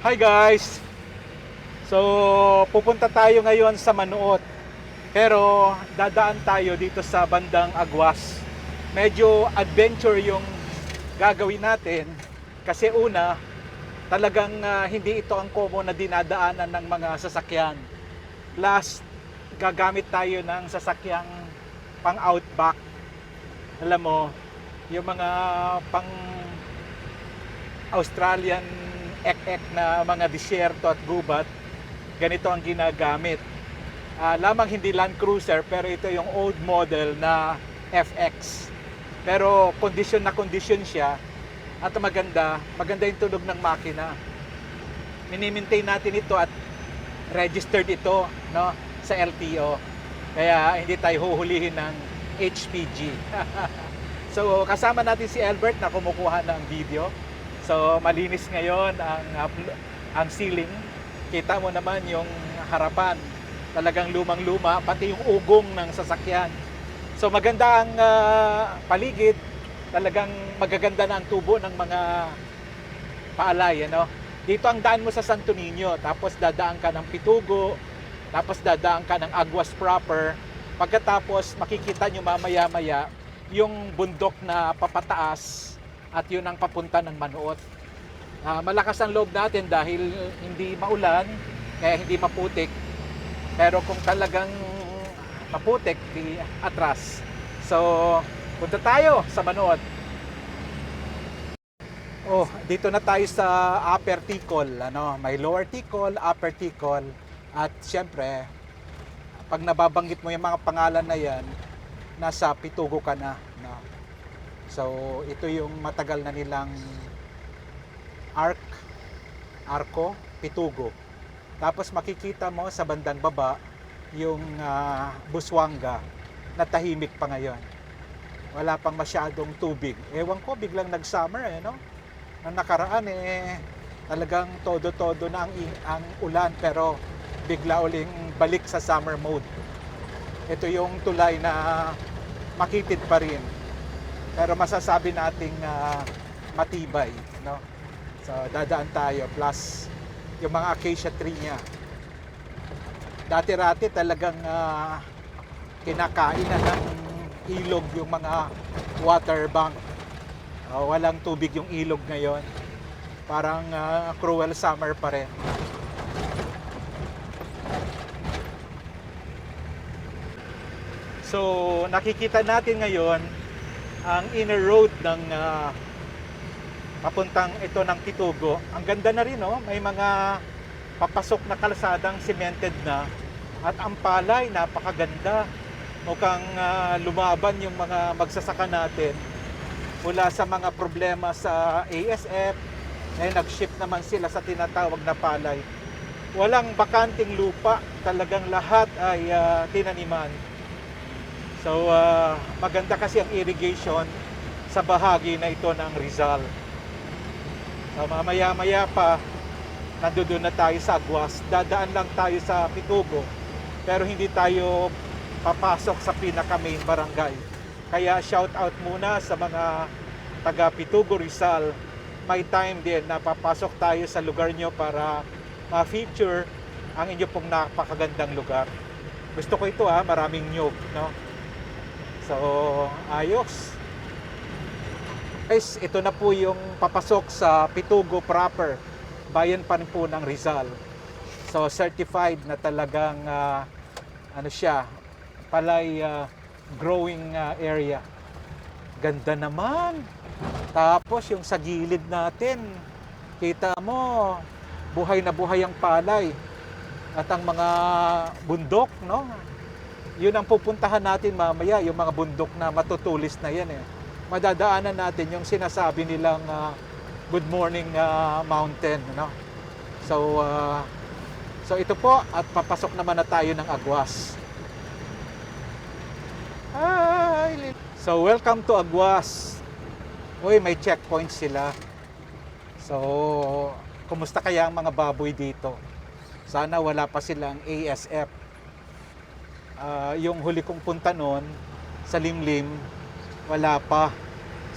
Hi guys! So, pupunta tayo ngayon sa Manuot. Pero dadaan tayo dito sa bandang Agwas. Medyo adventure yung gagawin natin kasi una, talagang ah, hindi ito ang common na dinadaanan ng mga sasakyan. Plus, gagamit tayo ng sasakyang pang outback. Alam mo, yung mga pang Australian ek-ek na mga disyerto at gubat, ganito ang ginagamit. Ah, lamang hindi Land Cruiser pero ito yung old model na FX. Pero condition na condition siya at maganda, maganda yung tunog ng makina. Minimaintain natin ito at registered ito no, sa LTO. Kaya hindi tayo huhulihin ng HPG. so kasama natin si Albert na kumukuha ng video. So malinis ngayon ang ang ceiling. Kita mo naman yung harapan. Talagang lumang-luma pati yung ugong ng sasakyan. So maganda ang ah, paligid. Talagang magaganda na ang tubo ng mga paalay, ano? Dito ang daan mo sa Santo Niño, tapos dadaan ka ng Pitugo, tapos dadaan ka ng Aguas proper. Pagkatapos makikita nyo mamaya-maya yung bundok na papataas at yun ang papunta ng Manuot. Ah, malakas ang loob natin dahil hindi maulan, kaya hindi maputik. Pero kung talagang maputik, di atras. So, punta tayo sa Manuot. Oh, dito na tayo sa Upper Ticol, ano, may Lower Ticol, Upper Ticol at siyempre pag nababanggit mo yung mga pangalan na yan, nasa Pitugo ka na. So, ito yung matagal na nilang arc, arko, Pitugo. Tapos makikita mo sa bandang baba yung ah, Buswanga na tahimik pa ngayon. Wala pang masyadong tubig. Ewan ko, biglang nag-summer eh, no? Nang nakaraan eh, talagang todo-todo na ang, ang ulan pero bigla uling balik sa summer mode. Ito yung tulay na makitid pa rin. Pero masasabi nating ah, matibay, no? So dadaan tayo plus yung mga acacia tree niya. Dati-rati talagang ah, kinakain na ng ilog yung mga water bank. Ah, walang tubig yung ilog ngayon. Parang ah, cruel summer pa rin. So, nakikita natin ngayon ang inner road ng ah, papuntang ito ng Pitugo. Ang ganda na rin, no? May mga papasok na kalsadang cemented na at ang palay, napakaganda. Mukhang ah, lumaban yung mga magsasaka natin mula sa mga problema sa ASF. Ngayon, nag-shift naman sila sa tinatawag na palay. Walang bakanting lupa. Talagang lahat ay ah, tinaniman. So, ah, maganda kasi ang irrigation sa bahagi na ito ng Rizal. So, mamaya-maya pa, nandoon na tayo sa Aguas. Dadaan lang tayo sa Pitugo. Pero hindi tayo papasok sa pinaka main barangay. Kaya shout out muna sa mga taga Pitugo Rizal. May time din na papasok tayo sa lugar nyo para ma-feature ang inyo pong napakagandang lugar. Gusto ko ito ha, maraming nyog, no? So, ayos. Guys, ito na po yung papasok sa Pitugo proper. Bayan pa rin po ng Rizal. So, certified na talagang ah, ano siya, palay ah, growing ah, area. Ganda naman. Tapos yung sa gilid natin, kita mo, buhay na buhay ang palay. At ang mga bundok, no? Yun ang pupuntahan natin mamaya, yung mga bundok na matutulis na yan eh. Madadaanan natin yung sinasabi nilang ah, Good Morning ah, Mountain, no? So, ah, so ito po at papasok naman na tayo ng Agwas. Hi! So, welcome to Agwas. Uy, may checkpoint sila. So, kumusta kaya ang mga baboy dito? Sana wala pa silang ASF. Ah, yung huli kong punta noon sa Limlim, wala pa.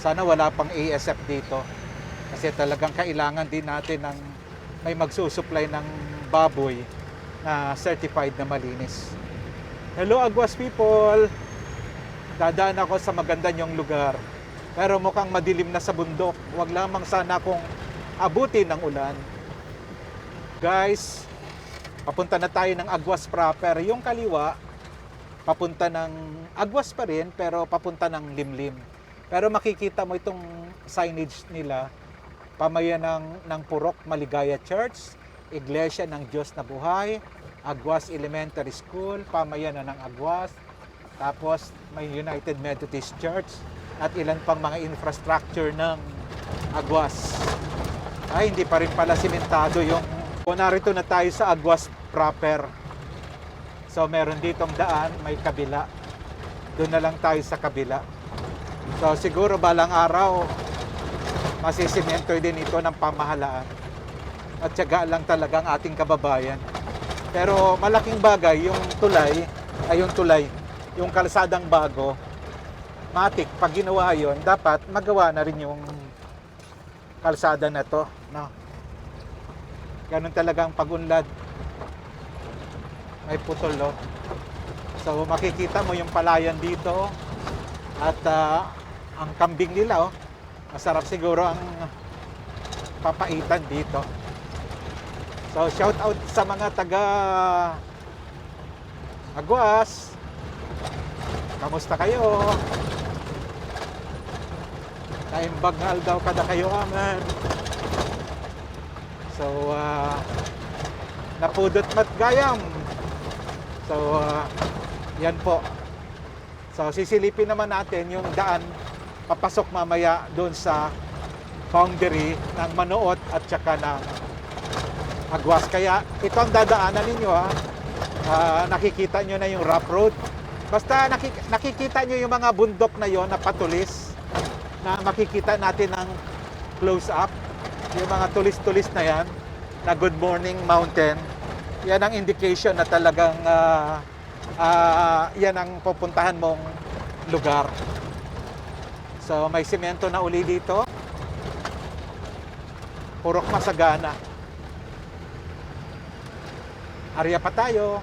Sana wala pang ASF dito. Kasi talagang kailangan din natin ng may magsusupply ng baboy na certified na malinis. Hello Aguas people! Dadaan ako sa maganda niyong lugar. Pero mukhang madilim na sa bundok. Huwag lamang sana akong abutin ng ulan. Guys, papunta na tayo ng Aguas proper. Yung kaliwa, papunta ng Aguas pa rin, pero papunta ng Limlim. Pero makikita mo itong signage nila, pamayan ng, ng Purok Maligaya Church, Iglesia ng Diyos na Buhay, Aguas Elementary School, pamayan na ng Aguas, tapos may United Methodist Church, at ilan pang mga infrastructure ng Aguas. Ay, hindi pa rin pala simentado yung... O, narito na tayo sa Aguas proper. So, meron ditong daan, may kabila. Doon na lang tayo sa kabila. So, siguro balang araw, masisimento din ito ng pamahalaan. At syaga lang talaga ang ating kababayan. Pero malaking bagay, yung tulay, ay yung tulay, yung kalsadang bago, matik, pag ginawa yon dapat magawa na rin yung kalsada na to. No? Ganun talagang pagunlad. May putol, no? So makikita mo yung palayan dito at ah, ang kambing nila, oh. Masarap siguro ang papaitan dito. So shout out sa mga taga Aguas. Kamusta kayo? Kaimbagnal daw kada kayo aman. So ah, napudot mat gayam. So ah, yan po. So sisilipin naman natin yung daan papasok mamaya doon sa boundary ng Manuot at saka ng Agwas. Kaya ito ang dadaanan ninyo ha. Ah, nakikita nyo na yung rough road. Basta nakik- nakikita nyo yung mga bundok na yon na patulis na makikita natin ng close up. Yung mga tulis-tulis na yan na Good Morning Mountain. Yan ang indication na talagang ah, ah, yan ang pupuntahan mong lugar. So may simento na uli dito. Purok masagana. Arya pa tayo.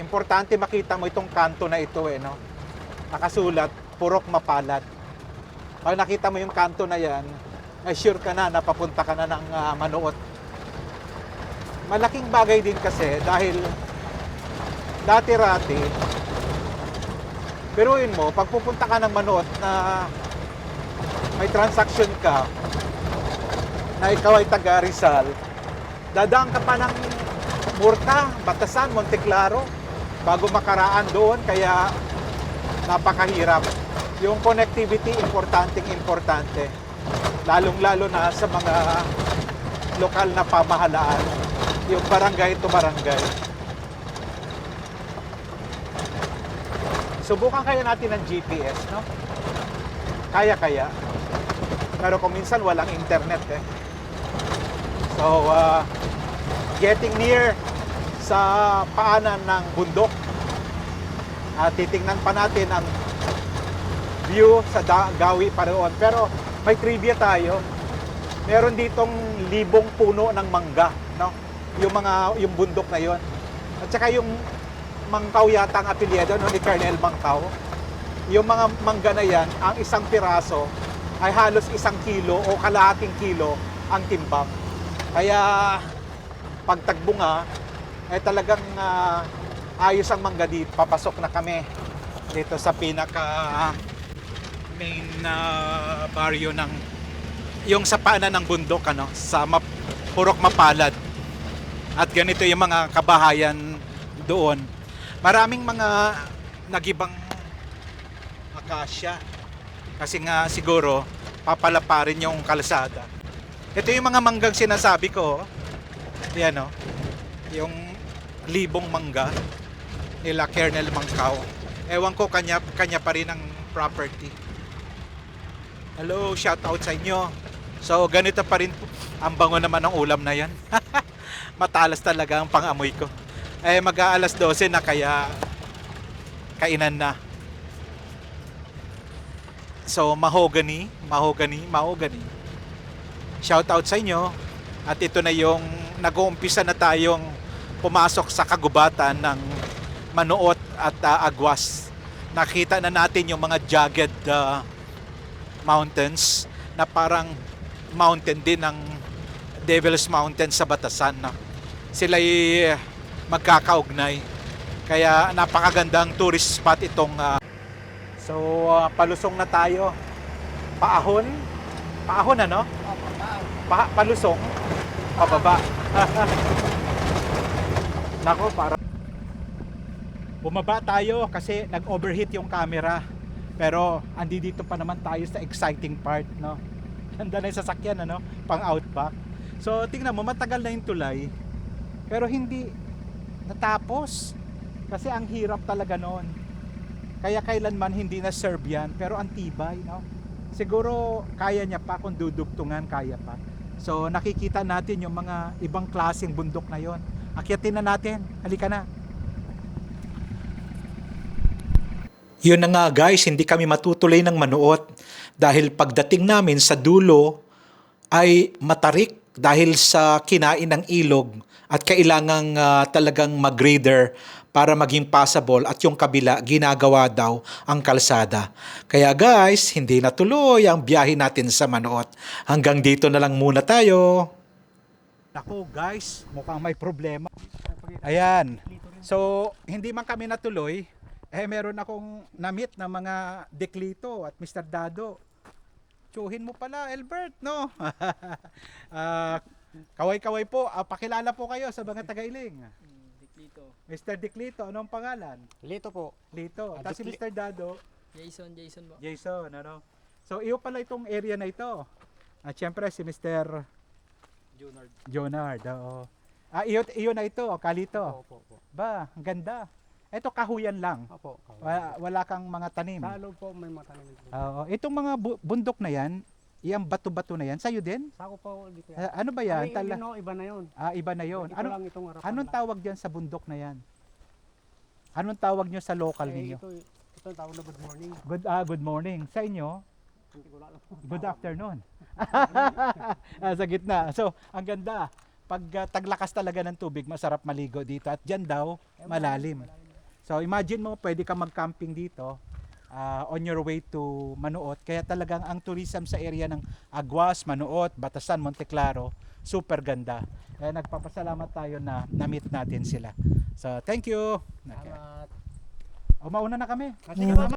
Importante makita mo itong kanto na ito eh, no? Nakasulat, Purok Mapalad. Pag nakita mo yung kanto na yan, ay sure ka na napapunta ka na ng ah, Manuot. Malaking bagay din kasi dahil dati-rati, biruin mo, pag pupunta ka ng Manuot na may transaction ka, na ikaw ay taga Rizal, dadaan ka pa ng Murta, Batasan, Monteclaro, bago makaraan doon, kaya napakahirap. Yung connectivity, importanteng importante. Lalong-lalo na sa mga lokal na pamahalaan, yung barangay to barangay. Subukan kaya natin ng GPS, no? Kaya-kaya. Pero kung minsan walang internet eh. So, uh, getting near sa paanan ng bundok. At titingnan pa natin ang view sa da- gawi pa roon. Pero may trivia tayo. Meron ditong libong puno ng mangga, no? Yung mga yung bundok na yon. At saka yung Mangkaw yata ang apelyido no, ni Colonel Mangkaw. Yung mga mangga na yan, ang isang piraso ay halos isang kilo o kalahating kilo ang timbang. Kaya pag tagbunga, ay talagang ah, ayos ang mangga dito. Papasok na kami dito sa pinaka main na baryo ng yung sa paanan ng bundok ano sa map, Purok Mapalad. At ganito yung mga kabahayan doon. Maraming mga nagibang akasya. Kasi nga siguro papalaparin yung kalsada. Ito yung mga manggang sinasabi ko. oh. Yan o. Yung libong mangga nila Kernel Mangkaw. Ewan ko kanya kanya pa rin ang property. Hello, shout out sa inyo. So ganito pa rin ang bango naman ng ulam na yan. Matalas talaga ang pangamoy ko. Eh mag-aalas 12 na kaya kainan na. So, mahogany, mahogany, mahogany. Shout out sa inyo. At ito na yung nag-uumpisa na tayong pumasok sa kagubatan ng Manuot at ah, Agwas. Nakita na natin yung mga jagged ah, mountains na parang mountain din ng Devil's Mountain sa Batasan. No? Sila magkakaugnay. Kaya napakagandang tourist spot itong ah, So ah, palusong na tayo. Paahon? Paahon ano? Pa palusong? Pababa. Nako, para Bumaba tayo kasi nag-overheat yung camera. Pero andi dito pa naman tayo sa exciting part, no? Ganda na yung sasakyan, ano? Pang outback. So, tingnan mo, matagal na yung tulay. Pero hindi natapos. Kasi ang hirap talaga noon. Kaya kailanman hindi na serve yan. Pero ang tibay, no? Siguro kaya niya pa kung dudugtungan, kaya pa. So, nakikita natin yung mga ibang klaseng bundok na yon. Akyatin na natin. Halika na. Yun na nga guys, hindi kami matutuloy ng manuot dahil pagdating namin sa dulo ay matarik dahil sa kinain ng ilog at kailangang ah, talagang mag-grader para maging passable at yung kabila ginagawa daw ang kalsada. Kaya guys, hindi natuloy ang biyahe natin sa Manuot. Hanggang dito na lang muna tayo. Ako guys, mukhang may problema. Ayan. So, hindi man kami natuloy, eh meron akong na-meet na mga deklito at Mr. Dado. Tsuhin mo pala, Albert, no? Ah, kaway-kaway po. Ah, pakilala po kayo sa mga tagailing. Diklito. Mr. Deklito, anong pangalan? Lito po. Lito. Ah, Tapos si Dekli- Mr. Dado, Jason, Jason po. Jason, ano? So, iyo pala itong area na ito. At syempre si Mr. Junard. Jonard, oo. Ah, iyo, iyo na ito, kalito. Opo, opo. Ba, ang ganda. Ito kahuyan lang. Opo. Wala, wala kang mga tanim. Sa loob po may matanim. po. Oo. Itong mga bu- bundok na yan, iyang bato-bato na yan, sa'yo din? Sako po dito yan. Ah, ano ba yan? Ay, Tala- yun, no, iba na yun. ah, iba na yon. Ito Ano, lang itong harapan anong lang. tawag dyan sa bundok na yan? Anong tawag nyo sa local Eh, ninyo? Ito, ito ang tawag na good morning. Good, ah, good morning. Sa inyo, Hindi ko alam. good afternoon. ah, sa gitna. So, ang ganda. Pag ah, taglakas talaga ng tubig, masarap maligo dito. At dyan daw, malalim. So imagine mo, pwede ka mag-camping dito ah, on your way to Manuot. Kaya talagang ang tourism sa area ng Aguas, Manuot, Batasan, Monteclaro, super ganda. Kaya nagpapasalamat tayo na na-meet natin sila. So thank you. Okay. Salamat. O mauna na kami. Kasi kasama